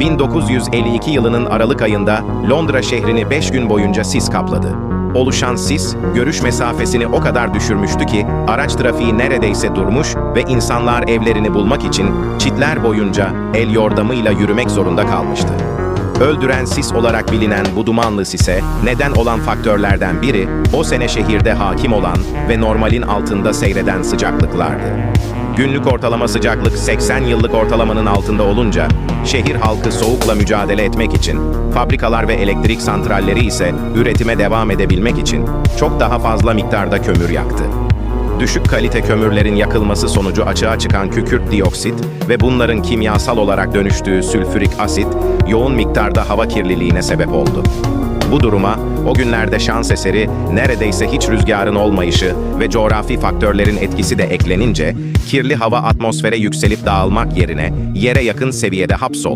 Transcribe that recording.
1952 yılının Aralık ayında Londra şehrini 5 gün boyunca sis kapladı. Oluşan sis, görüş mesafesini o kadar düşürmüştü ki araç trafiği neredeyse durmuş ve insanlar evlerini bulmak için çitler boyunca el yordamıyla yürümek zorunda kalmıştı. Öldüren sis olarak bilinen bu dumanlı sise neden olan faktörlerden biri o sene şehirde hakim olan ve normalin altında seyreden sıcaklıklardı. Günlük ortalama sıcaklık 80 yıllık ortalamanın altında olunca şehir halkı soğukla mücadele etmek için, fabrikalar ve elektrik santralleri ise üretime devam edebilmek için çok daha fazla miktarda kömür yaktı. Düşük kalite kömürlerin yakılması sonucu açığa çıkan kükürt dioksit ve bunların kimyasal olarak dönüştüğü sülfürik asit yoğun miktarda hava kirliliğine sebep oldu. Bu duruma o günlerde şans eseri neredeyse hiç rüzgarın olmayışı ve coğrafi faktörlerin etkisi de eklenince kirli hava atmosfere yükselip dağılmak yerine yere yakın seviyede hapsoldu.